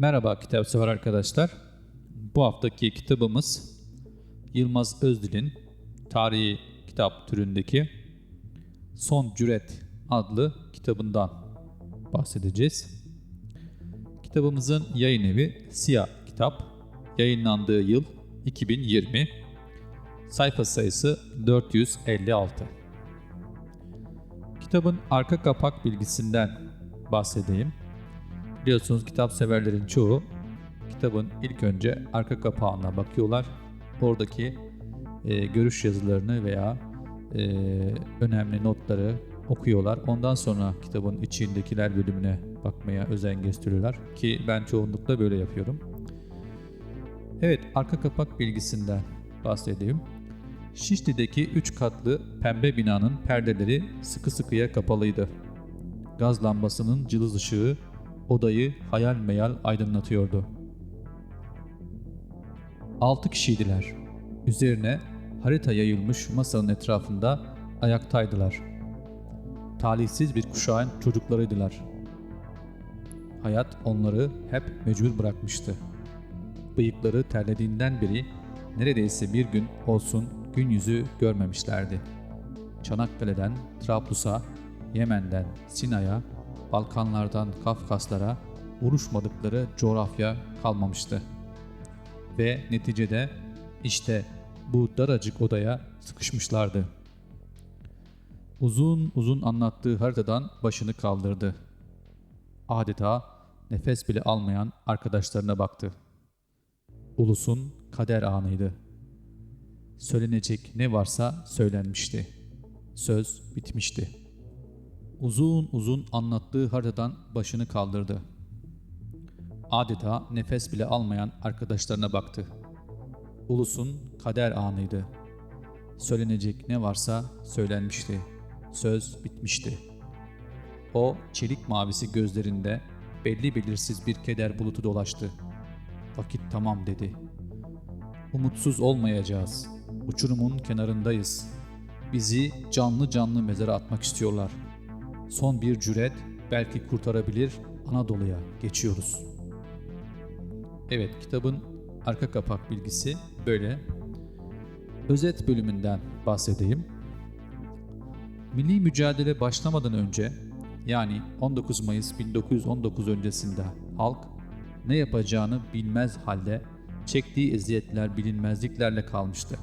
Merhaba kitap sever arkadaşlar. Bu haftaki kitabımız Yılmaz Özdil'in tarihi kitap türündeki Son Cüret adlı kitabından bahsedeceğiz. Kitabımızın yayın evi Siyah Kitap. Yayınlandığı yıl 2020. Sayfa sayısı 456. Kitabın arka kapak bilgisinden bahsedeyim. Biliyorsunuz kitap severlerin çoğu kitabın ilk önce arka kapağına bakıyorlar. Oradaki e, görüş yazılarını veya e, önemli notları okuyorlar. Ondan sonra kitabın içindekiler bölümüne bakmaya özen gösteriyorlar ki ben çoğunlukla böyle yapıyorum. Evet, arka kapak bilgisinden bahsedeyim. Şişli'deki 3 katlı pembe binanın perdeleri sıkı sıkıya kapalıydı. Gaz lambasının cılız ışığı odayı hayal meyal aydınlatıyordu. Altı kişiydiler. Üzerine harita yayılmış masanın etrafında ayaktaydılar. Talihsiz bir kuşağın çocuklarıydılar. Hayat onları hep mecbur bırakmıştı. Bıyıkları terlediğinden beri neredeyse bir gün olsun gün yüzü görmemişlerdi. Çanakkale'den Trablus'a, Yemen'den Sinay'a, Balkanlardan Kafkaslara vuruşmadıkları coğrafya kalmamıştı. Ve neticede işte bu daracık odaya sıkışmışlardı. Uzun uzun anlattığı haritadan başını kaldırdı. Adeta nefes bile almayan arkadaşlarına baktı. Ulusun kader anıydı. Söylenecek ne varsa söylenmişti. Söz bitmişti. Uzun uzun anlattığı haritadan başını kaldırdı. Adeta nefes bile almayan arkadaşlarına baktı. Ulusun kader anıydı. Söylenecek ne varsa söylenmişti. Söz bitmişti. O çelik mavisi gözlerinde belli belirsiz bir keder bulutu dolaştı. Vakit tamam dedi. Umutsuz olmayacağız. Uçurumun kenarındayız. Bizi canlı canlı mezara atmak istiyorlar. Son bir cüret belki kurtarabilir Anadolu'ya geçiyoruz. Evet kitabın arka kapak bilgisi böyle. Özet bölümünden bahsedeyim. Milli mücadele başlamadan önce yani 19 Mayıs 1919 öncesinde halk ne yapacağını bilmez halde çektiği eziyetler bilinmezliklerle kalmıştı.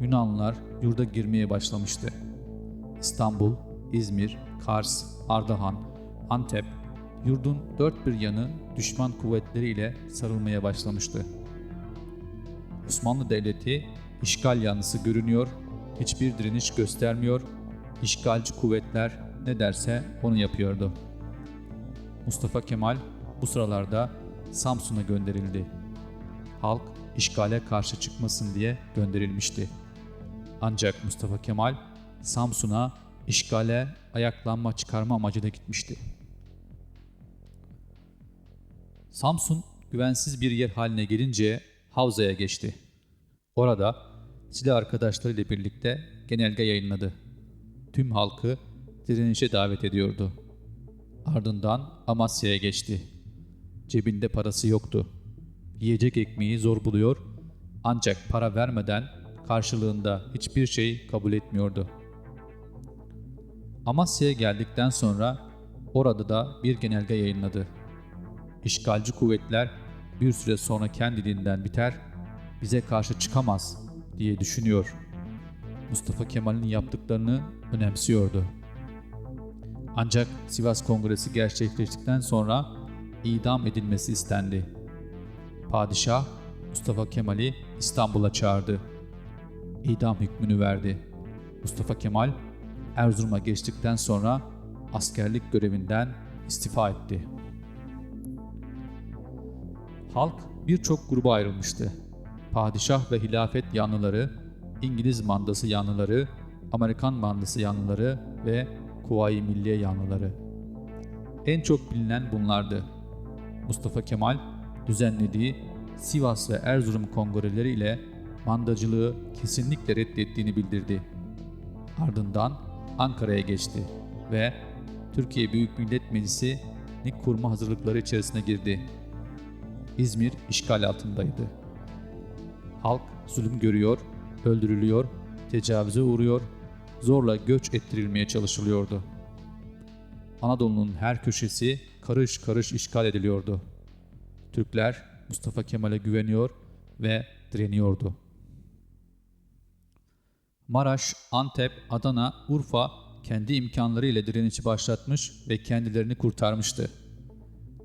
Yunanlılar yurda girmeye başlamıştı. İstanbul, İzmir, Kars, Ardahan, Antep, yurdun dört bir yanı düşman kuvvetleriyle sarılmaya başlamıştı. Osmanlı Devleti işgal yanlısı görünüyor, hiçbir direniş göstermiyor, işgalci kuvvetler ne derse onu yapıyordu. Mustafa Kemal bu sıralarda Samsun'a gönderildi. Halk işgale karşı çıkmasın diye gönderilmişti. Ancak Mustafa Kemal Samsun'a işgale ayaklanma çıkarma amacıyla gitmişti. Samsun güvensiz bir yer haline gelince Havza'ya geçti. Orada silah arkadaşlarıyla birlikte genelge yayınladı. Tüm halkı direnişe davet ediyordu. Ardından Amasya'ya geçti. Cebinde parası yoktu. Yiyecek ekmeği zor buluyor ancak para vermeden karşılığında hiçbir şey kabul etmiyordu. Amasya'ya geldikten sonra orada da bir genelge yayınladı. İşgalci kuvvetler bir süre sonra kendiliğinden biter, bize karşı çıkamaz diye düşünüyor. Mustafa Kemal'in yaptıklarını önemsiyordu. Ancak Sivas Kongresi gerçekleştikten sonra idam edilmesi istendi. Padişah Mustafa Kemal'i İstanbul'a çağırdı. İdam hükmünü verdi. Mustafa Kemal Erzurum'a geçtikten sonra askerlik görevinden istifa etti. Halk birçok gruba ayrılmıştı. Padişah ve hilafet yanlıları, İngiliz mandası yanlıları, Amerikan mandası yanlıları ve Kuvayi Milliye yanlıları. En çok bilinen bunlardı. Mustafa Kemal düzenlediği Sivas ve Erzurum kongreleri ile mandacılığı kesinlikle reddettiğini bildirdi. Ardından Ankara'ya geçti ve Türkiye Büyük Millet Meclisi milletini kurma hazırlıkları içerisine girdi. İzmir işgal altındaydı. Halk zulüm görüyor, öldürülüyor, tecavüze uğruyor, zorla göç ettirilmeye çalışılıyordu. Anadolu'nun her köşesi karış karış işgal ediliyordu. Türkler Mustafa Kemal'e güveniyor ve direniyordu. Maraş, Antep, Adana, Urfa kendi imkanları ile direnişi başlatmış ve kendilerini kurtarmıştı.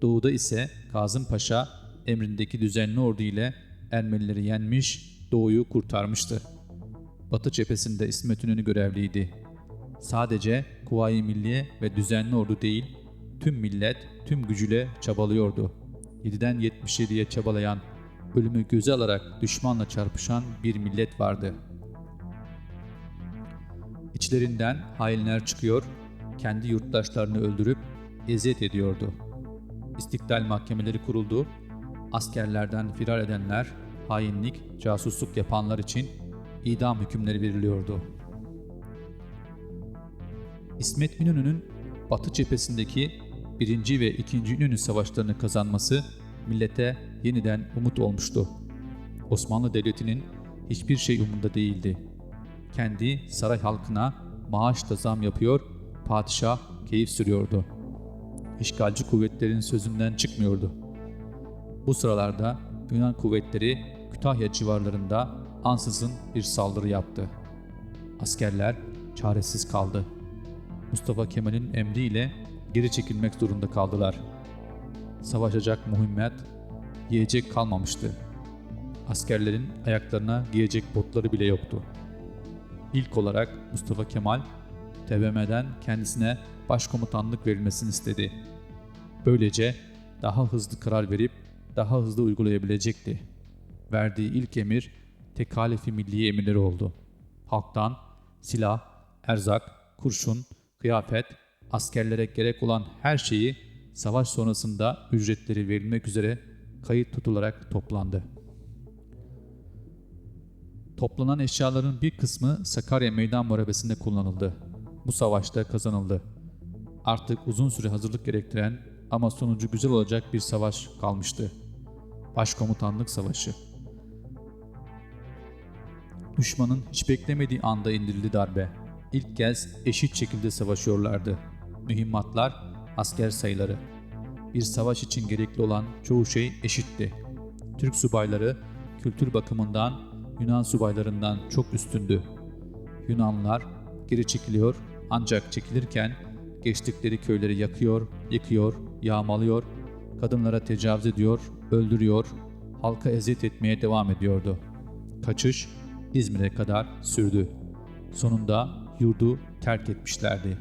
Doğuda ise Kazım Paşa emrindeki düzenli ordu ile Ermenileri yenmiş, Doğu'yu kurtarmıştı. Batı cephesinde İsmet İnönü görevliydi. Sadece Kuvayi Milliye ve düzenli ordu değil, tüm millet tüm gücüyle çabalıyordu. 7'den 77'ye çabalayan, ölümü göze alarak düşmanla çarpışan bir millet vardı. İçlerinden hainler çıkıyor, kendi yurttaşlarını öldürüp eziyet ediyordu. İstiklal mahkemeleri kuruldu, askerlerden firar edenler, hainlik, casusluk yapanlar için idam hükümleri veriliyordu. İsmet İnönü'nün Batı cephesindeki 1. ve 2. İnönü savaşlarını kazanması millete yeniden umut olmuştu. Osmanlı Devleti'nin hiçbir şey umunda değildi. Kendi saray halkına maaş da zam yapıyor, padişah keyif sürüyordu. İşgalci kuvvetlerin sözünden çıkmıyordu. Bu sıralarda Yunan kuvvetleri Kütahya civarlarında ansızın bir saldırı yaptı. Askerler çaresiz kaldı. Mustafa Kemal'in emriyle geri çekilmek zorunda kaldılar. Savaşacak mühimmet, yiyecek kalmamıştı. Askerlerin ayaklarına giyecek botları bile yoktu. İlk olarak Mustafa Kemal, TBMM'den kendisine başkomutanlık verilmesini istedi. Böylece daha hızlı karar verip daha hızlı uygulayabilecekti. Verdiği ilk emir tekalifi milliye emirleri oldu. Halktan silah, erzak, kurşun, kıyafet, askerlere gerek olan her şeyi savaş sonrasında ücretleri verilmek üzere kayıt tutularak toplandı. Toplanan eşyaların bir kısmı Sakarya Meydan Muharebesi'nde kullanıldı. Bu savaşta kazanıldı. Artık uzun süre hazırlık gerektiren ama sonucu güzel olacak bir savaş kalmıştı. Başkomutanlık Savaşı. Düşmanın hiç beklemediği anda indirildi darbe. İlk kez eşit şekilde savaşıyorlardı. Mühimmatlar, asker sayıları. Bir savaş için gerekli olan çoğu şey eşitti. Türk subayları kültür bakımından Yunan subaylarından çok üstündü. Yunanlılar geri çekiliyor ancak çekilirken geçtikleri köyleri yakıyor, yıkıyor, yağmalıyor, kadınlara tecavüz ediyor, öldürüyor, halka eziyet etmeye devam ediyordu. Kaçış İzmir'e kadar sürdü. Sonunda yurdu terk etmişlerdi.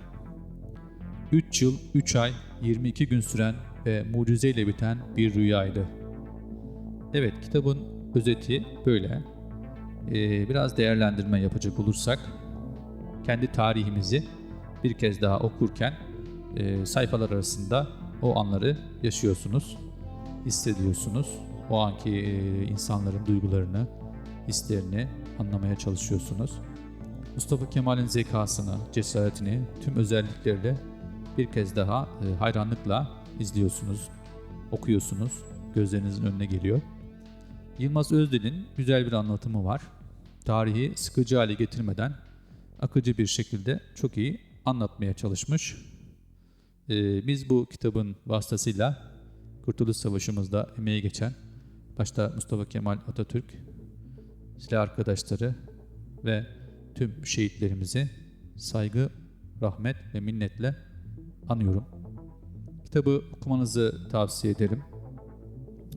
3 yıl 3 ay 22 gün süren ve mucizeyle biten bir rüyaydı. Evet kitabın özeti böyle. Ee, biraz değerlendirme yapacak olursak kendi tarihimizi bir kez daha okurken e, sayfalar arasında o anları yaşıyorsunuz, hissediyorsunuz. O anki e, insanların duygularını, hislerini anlamaya çalışıyorsunuz. Mustafa Kemal'in zekasını, cesaretini tüm özellikleriyle bir kez daha e, hayranlıkla izliyorsunuz, okuyorsunuz, gözlerinizin önüne geliyor. Yılmaz Özdil'in güzel bir anlatımı var. Tarihi sıkıcı hale getirmeden akıcı bir şekilde çok iyi anlatmaya çalışmış. Ee, biz bu kitabın vasıtasıyla Kurtuluş Savaşı'mızda emeği geçen başta Mustafa Kemal Atatürk, silah arkadaşları ve tüm şehitlerimizi saygı, rahmet ve minnetle anıyorum. Kitabı okumanızı tavsiye ederim.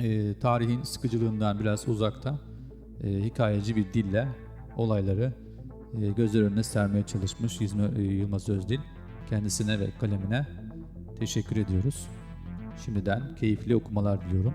Ee, tarihin sıkıcılığından biraz uzakta, e, hikayeci bir dille olayları e, gözler önüne sermeye çalışmış e, Yılmaz Özdil. Kendisine ve kalemine teşekkür ediyoruz. Şimdiden keyifli okumalar diliyorum.